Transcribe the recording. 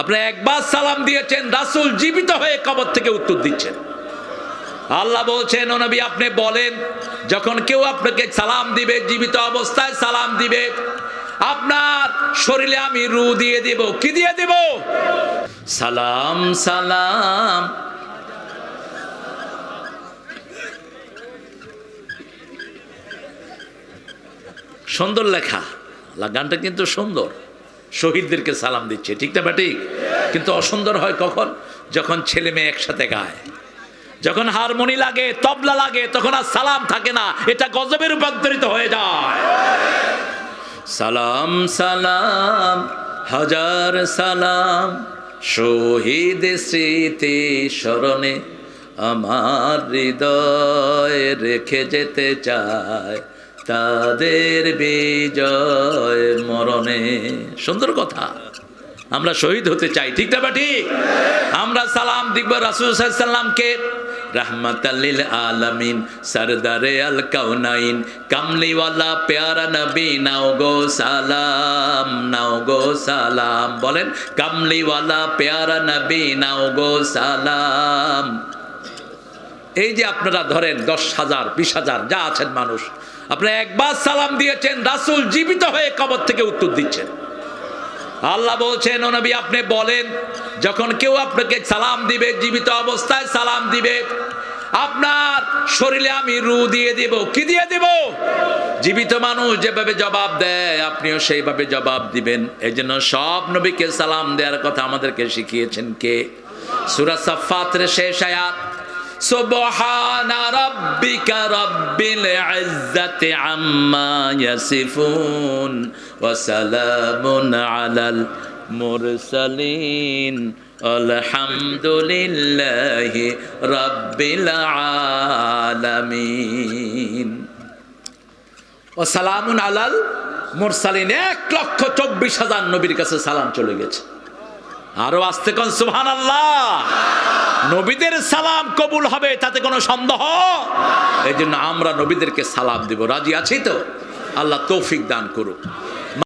আপনি একবার সালাম দিয়েছেন, রাসূল জীবিত হয়ে কবর থেকে উত্তর দিচ্ছেন। আল্লাহ বলছেন, ও নবী, আপনি বলেন, যখন কেউ আপনাকে সালাম দিবে, জীবিত অবস্থায় সালাম দিবে, আপনার শরীরে আমি রু দিয়ে দিব। কি দিয়ে দিব? সালাম সালাম। সুন্দর লেখা। গানটা কিন্তু সুন্দর। শহীদদেরকে সালাম দিচ্ছে, ঠিক না ঠিক কিন্তু অসুন্দর হয় কখন? যখন ছেলে মেয়ে একসাথে গায়। যখন হারমোনি লাগে, তবলা লাগে, তখন আর সালাম থাকে না, এটা গজবের রূপান্তরিত হয়ে যায়। সালাম সালাম, হাজার সালাম, শহীদ স্মৃতি স্মরণে আমার হৃদয় রেখে যেতে চায়। তাদের বিজয় মরণে। সুন্দর কথা। আমরা শহীদ হতে চাই, ঠিক না ঠিক? আমরা সালাম দিব রাসুল সাল্লামকে। রহমতাল্লিল আলামিন, সরদারে আল কাউনাইন কামলিওয়ালা, প্যারা নবী, নাও গো সালাম, নাও গো সালাম। বলেন, কামলিওয়ালা, প্যারা নবী, নাও গো সালাম। এই যে আপনারা ধরেন দশ হাজার, বিশ হাজার, যা আছেন মানুষ আপনারা একবার সালাম দিয়েছেন, রাসূল জীবিত হয়ে কবর থেকে উত্তর দিচ্ছেন। আল্লাহ বলছেন নবী, আপনি বলেন, যখন কেউ আপনাকে সালাম দিবে, জীবিত অবস্থায় সালাম দিবে, আপনার শরীরে আমি রু দিয়ে দিব। কি দিয়ে দিব? জীবিত মানুষ যেভাবে জবাব দেয়, আপনিও সেইভাবে জবাব দিবেন। এই জন্য সব নবীকে সালাম দেওয়ার কথা আমাদেরকে শিখিয়েছেন কে? সুরা সাফাতের শেষ আয়াত। سبحان ربك رب العزة عما يصفون وسلام على المرسلين الحمد لله رب العالمين وسلام على المرسلين এক লক্ষ চব্বিশ হাজার নবীর কাছে সালাম চলে গেছে আরো আসতে কোন সুহান আল্লাহ নবীদের সালাম কবুল হবে, তাতে কোনো সন্দেহ? এই জন্য আমরা নবীদেরকে সালাম দিব। রাজি আছি তো? আল্লাহ তৌফিক দান করুক।